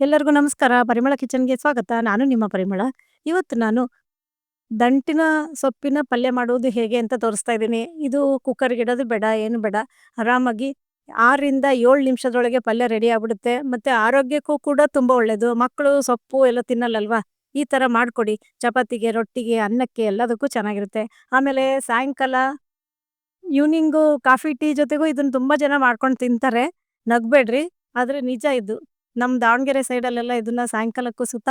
ಎಲ್ಲರಿಗೂ ನಮಸ್ಕಾರ. ಪರಿಮಳ ಕಿಚನ್ಗೆ ಸ್ವಾಗತ. ನಾನು ನಿಮ್ಮ ಪರಿಮಳ. ಇವತ್ತು ನಾನು ದಂಟಿನ ಸೊಪ್ಪಿನ ಪಲ್ಯ ಮಾಡುವುದು ಹೇಗೆ ಅಂತ ತೋರಿಸ್ತಾ ಇದ್ದೀನಿ. ಇದು ಕುಕ್ಕರ್ಗೆ ಇಡೋದು ಬೇಡ, ಏನು ಬೇಡ. ಆರಾಮಾಗಿ ಆರರಿಂದ ಏಳು ನಿಮಿಷದೊಳಗೆ ಪಲ್ಯ ರೆಡಿ ಆಗ್ಬಿಡುತ್ತೆ. ಮತ್ತೆ ಆರೋಗ್ಯಕ್ಕೂ ಕೂಡ ತುಂಬ ಒಳ್ಳೆಯದು ಮಕ್ಕಳು ಸೊಪ್ಪು ಎಲ್ಲ ತಿನ್ನಲ್ಲಲ್ವಾ? ಈ ಥರ ಮಾಡಿಕೊಡಿ. ಚಪಾತಿಗೆ, ರೊಟ್ಟಿಗೆ, ಅನ್ನಕ್ಕೆ ಎಲ್ಲದಕ್ಕೂ ಚೆನ್ನಾಗಿರುತ್ತೆ. ಆಮೇಲೆ ಸಾಯಂಕಾಲ ಈವ್ನಿಂಗು ಕಾಫಿ, ಟೀ ಜೊತೆಗೂ ಇದನ್ನ ತುಂಬ ಜನ ಮಾಡ್ಕೊಂಡು ತಿಂತಾರೆ. ನಗಬೇಡ್ರಿ. ಆದರೆ ನಿಜ ಇದು. ನಮ್ಮ ದಾವಣಗೆರೆ ಸೈಡಲ್ಲೆಲ್ಲ ಇದನ್ನ ಸಾಯಂಕಾಲಕ್ಕೂ ಸುತ್ತ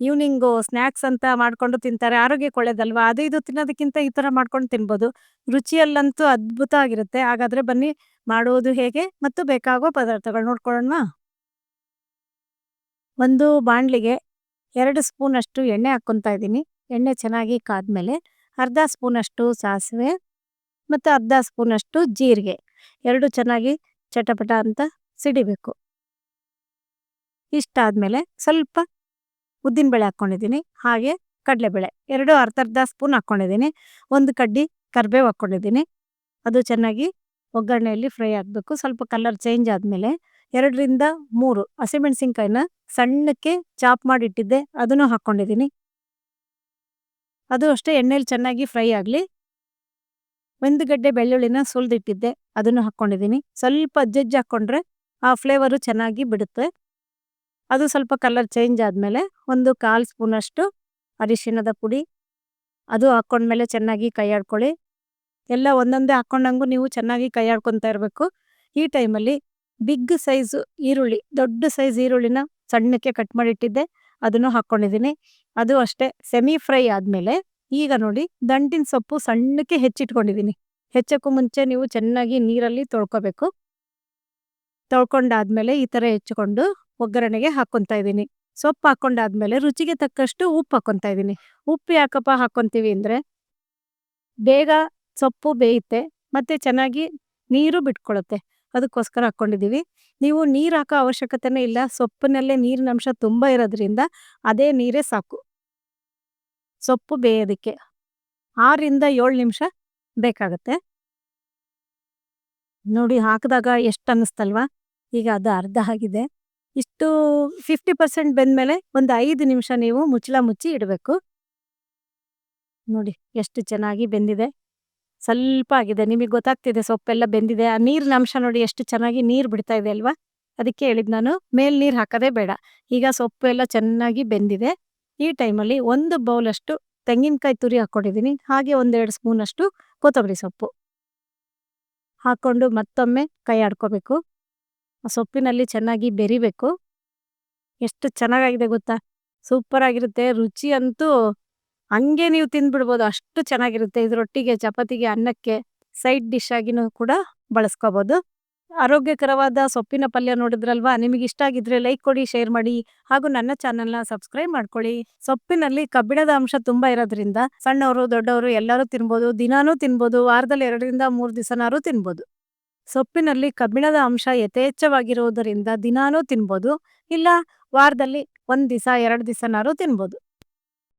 ಈವ್ನಿಂಗು ಸ್ನ್ಯಾಕ್ಸ್ ಅಂತ ಮಾಡ್ಕೊಂಡು ತಿಂತಾರೆ. ಆರೋಗ್ಯಕ್ಕೆ ಒಳ್ಳೇದಲ್ವಾ? ಅದು ಇದು ತಿನ್ನೋದಕ್ಕಿಂತ ಈ ಥರ ಮಾಡ್ಕೊಂಡು ತಿನ್ಬೋದು. ರುಚಿಯಲ್ಲಂತೂ ಅದ್ಭುತ ಆಗಿರುತ್ತೆ. ಹಾಗಾದ್ರೆ ಬನ್ನಿ ಮಾಡುವುದು ಹೇಗೆ ಮತ್ತು ಬೇಕಾಗೋ ಪದಾರ್ಥಗಳು ನೋಡ್ಕೊಳ್ಳೋಣ. ಒಂದು ಬಾಣಲಿಗೆ ಎರಡು ಸ್ಪೂನಷ್ಟು ಎಣ್ಣೆ ಹಾಕೊಂತ ಇದ್ದೀನಿ. ಎಣ್ಣೆ ಚೆನ್ನಾಗಿ ಕಾದ್ಮೇಲೆ ಅರ್ಧ ಸ್ಪೂನ್ ಅಷ್ಟು ಸಾಸಿವೆ ಮತ್ತು ಅರ್ಧ ಸ್ಪೂನ್ ಅಷ್ಟು ಜೀರಿಗೆ. ಎರಡು ಚೆನ್ನಾಗಿ ಚಟಪಟ ಅಂತ ಸಿಡಿಬೇಕು. ಇಷ್ಟಾದ್ಮೇಲೆ ಸ್ವಲ್ಪ ಉದ್ದಿನಬೇಳೆ ಹಾಕ್ಕೊಂಡಿದ್ದೀನಿ, ಹಾಗೆ ಕಡಲೆಬೇಳೆ ಎರಡು ಅರ್ಧ ಅರ್ಧ ಸ್ಪೂನ್ ಹಾಕ್ಕೊಂಡಿದ್ದೀನಿ, ಒಂದು ಕಡ್ಡಿ ಕರ್ಬೇವು ಹಾಕ್ಕೊಂಡಿದ್ದೀನಿ. ಅದು ಚೆನ್ನಾಗಿ ಒಗ್ಗರಣೆಯಲ್ಲಿ ಫ್ರೈ ಆಗಬೇಕು. ಸ್ವಲ್ಪ ಕಲರ್ ಚೇಂಜ್ ಆದಮೇಲೆ ಎರಡರಿಂದ ಮೂರು ಹಸಿಮೆಣಸಿನ್ಕಾಯಿನ ಸಣ್ಣಕ್ಕೆ ಚಾಪ್ ಮಾಡಿಟ್ಟಿದ್ದೆ, ಅದನ್ನು ಹಾಕ್ಕೊಂಡಿದ್ದೀನಿ. ಅದು ಅಷ್ಟೇ, ಎಣ್ಣೆಲಿ ಚೆನ್ನಾಗಿ ಫ್ರೈ ಆಗಲಿ. ಒಂದು ಗಡ್ಡೆ ಬೆಳ್ಳುಳ್ಳಿನ ಸುಲಿದಿಟ್ಟಿದ್ದೆ, ಅದನ್ನು ಹಾಕ್ಕೊಂಡಿದ್ದೀನಿ. ಸ್ವಲ್ಪ ಅಜ್ಜಜ್ಜಿ ಹಾಕ್ಕೊಂಡ್ರೆ ಆ ಫ್ಲೇವರು ಚೆನ್ನಾಗಿ ಬಿಡುತ್ತೆ. ಅದು ಸ್ವಲ್ಪ ಕಲರ್ ಚೇಂಜ್ ಆದಮೇಲೆ ಒಂದು ಕಾಲು ಸ್ಪೂನಷ್ಟು ಅರಿಶಿಣದ ಪುಡಿ, ಅದು ಹಾಕ್ಕೊಂಡ್ಮೇಲೆ ಚೆನ್ನಾಗಿ ಕೈ ಆಡ್ಕೊಳ್ಳಿ ಎಲ್ಲ ಒಂದೊಂದೇ ಹಾಕ್ಕೊಂಡಂಗೂ ನೀವು ಚೆನ್ನಾಗಿ ಕೈ ಇರಬೇಕು. ಈ ಟೈಮಲ್ಲಿ ಬಿಗ್ ಸೈಜು ಈರುಳ್ಳಿ, ದೊಡ್ಡ ಸೈಜ್ ಈರುಳ್ಳಿನ ಸಣ್ಣಕ್ಕೆ ಕಟ್ ಮಾಡಿಟ್ಟಿದ್ದೆ, ಅದನ್ನು ಹಾಕ್ಕೊಂಡಿದ್ದೀನಿ ಅದು ಅಷ್ಟೇ ಸೆಮಿ ಫ್ರೈ ಆದಮೇಲೆ ಈಗ ನೋಡಿ, ದಂಟಿನ ಸೊಪ್ಪು ಸಣ್ಣಕ್ಕೆ ಹೆಚ್ಚಿಟ್ಕೊಂಡಿದ್ದೀನಿ. ಹೆಚ್ಚಕ್ಕೂ ಮುಂಚೆ ನೀವು ಚೆನ್ನಾಗಿ ನೀರಲ್ಲಿ ತೊಳ್ಕೊಬೇಕು. ತೊಳ್ಕೊಂಡಾದ್ಮೇಲೆ ಈ ಥರ ಹೆಚ್ಚಿಕೊಂಡು ಒಗ್ಗರಣೆಗೆ ಹಾಕೊಂತ ಇದ್ದೀನಿ. ಸೊಪ್ಪು ಹಾಕ್ಕೊಂಡಾದ್ಮೇಲೆ ರುಚಿಗೆ ತಕ್ಕಷ್ಟು ಉಪ್ಪು ಹಾಕೊಂತ ಇದ್ದೀನಿ. ಉಪ್ಪು ಯಾಕಪ್ಪ ಹಾಕೊಂತೀವಿ ಅಂದರೆ ಬೇಗ ಸೊಪ್ಪು ಬೇಯುತ್ತೆ, ಮತ್ತು ಚೆನ್ನಾಗಿ ನೀರು ಬಿಟ್ಕೊಳುತ್ತೆ. ಅದಕ್ಕೋಸ್ಕರ ಹಾಕ್ಕೊಂಡಿದ್ದೀವಿ. ನೀವು ನೀರು ಹಾಕೋ ಅವಶ್ಯಕತೆನೇ ಇಲ್ಲ. ಸೊಪ್ಪಿನಲ್ಲೇ ನೀರಿನ ಅಂಶ ತುಂಬ ಇರೋದ್ರಿಂದ ಅದೇ ನೀರೇ ಸಾಕು. ಸೊಪ್ಪು ಬೇಯೋದಕ್ಕೆ ಆರರಿಂದ ಏಳು ನಿಮಿಷ ಬೇಕಾಗತ್ತೆ. ನೋಡಿ ಹಾಕಿದಾಗ ಎಷ್ಟು ಅನ್ನಿಸ್ತಲ್ವಾ? ಈಗ ಅದು ಅರ್ಧ ಆಗಿದೆ. ಇಷ್ಟು ಫಿಫ್ಟಿ ಪರ್ಸೆಂಟ್ ಬೆಂದಮೇಲೆ ಒಂದು ಐದು ನಿಮಿಷ ನೀವು ಮುಚ್ಚಳ ಮುಚ್ಚಿ ಇಡಬೇಕು. ನೋಡಿ ಎಷ್ಟು ಚೆನ್ನಾಗಿ ಬೆಂದಿದೆ. ಸ್ವಲ್ಪ ಆಗಿದೆ. ನಿಮಗೆ ಗೊತ್ತಾಗ್ತಿದೆ ಸೊಪ್ಪೆಲ್ಲ ಬೆಂದಿದೆ. ಆ ನೀರಿನ ಅಂಶ ನೋಡಿ ಎಷ್ಟು ಚೆನ್ನಾಗಿ ನೀರು ಬಿಡ್ತಾ ಇದೆ ಅಲ್ವಾ? ಅದಕ್ಕೆ ಹೇಳಿದ್ ನಾನು ಮೇಲ್ ನೀರು ಹಾಕೋದೇ ಬೇಡ. ಈಗ ಸೊಪ್ಪು ಎಲ್ಲ ಚೆನ್ನಾಗಿ ಬೆಂದಿದೆ. ಈ ಟೈಮಲ್ಲಿ ಒಂದು ಬೌಲಷ್ಟು ತೆಂಗಿನಕಾಯಿ ತುರಿ ಹಾಕ್ಕೊಂಡಿದ್ದೀನಿ. ಹಾಗೆ ಒಂದೆರಡು ಸ್ಪೂನಷ್ಟು ಕೊತ್ತಂಬರಿ ಸೊಪ್ಪು. ಹಾಕ್ಕೊಂಡು ಮತ್ತೊಮ್ಮೆ ಕೈ ಆಡ್ಕೋಬೇಕು. ಸೊಪ್ಪಿನಲ್ಲಿ ಚೆನ್ನಾಗಿ ಬೆರಿಬೇಕು. ಎಷ್ಟು ಚೆನ್ನಾಗಾಗಿದೆ ಗೊತ್ತಾ? ಸೂಪರ್ ಆಗಿರುತ್ತೆ ರುಚಿ ಅಂತೂ ಹಂಗೆ ನೀವು ತಿಂದ್ಬಿಡ್ಬೋದು. ಅಷ್ಟು ಚೆನ್ನಾಗಿರುತ್ತೆ. ಇದರೊಟ್ಟಿಗೆ ಚಪಾತಿಗೆ ಅನ್ನಕ್ಕೆ ಸೈಡ್ ಡಿಶ್ ಆಗಿನೂ ಕೂಡ ಬಳಸ್ಕೋಬೋದು. ಆರೋಗ್ಯಕರವಾದ ಸೊಪ್ಪಿನ ಪಲ್ಯ ನೋಡಿದ್ರಲ್ವಾ? ನಿಮಗೆ ಇಷ್ಟ ಆಗಿದ್ರೆ ಲೈಕ್ ಕೊಡಿ ಶೇರ್ ಮಾಡಿ ಹಾಗೂ ನನ್ನ ಚಾನಲ್ನ ಸಬ್ಸ್ಕ್ರೈಬ್ ಮಾಡ್ಕೊಳ್ಳಿ. ಸೊಪ್ಪಿನಲ್ಲಿ ಕಬ್ಬಿಣದ ಅಂಶ ತುಂಬಾ ಇರೋದ್ರಿಂದ ಸಣ್ಣವರು, ದೊಡ್ಡವರು ಎಲ್ಲರೂ ತಿನ್ಬೋದು, ದಿನಾನೂ ತಿನ್ಬೋದು, ವಾರದಲ್ಲಿ ಎರಡರಿಂದ ಮೂರು ದಿವಸನಾರು ತಿನ್ಬೋದು. ಸೊಪ್ಪಿನಲ್ಲಿ ಕಬ್ಬಿಣದ ಅಂಶ ಯಥೇಚ್ಛವಾಗಿರುವುದರಿಂದ ದಿನಾನೂ ತಿನ್ಬೋದು, ಇಲ್ಲ ವಾರದಲ್ಲಿ ಒಂದ್ ದಿವಸ, ಎರಡು ದಿವಸನಾರು ತಿನ್ಬೋದು.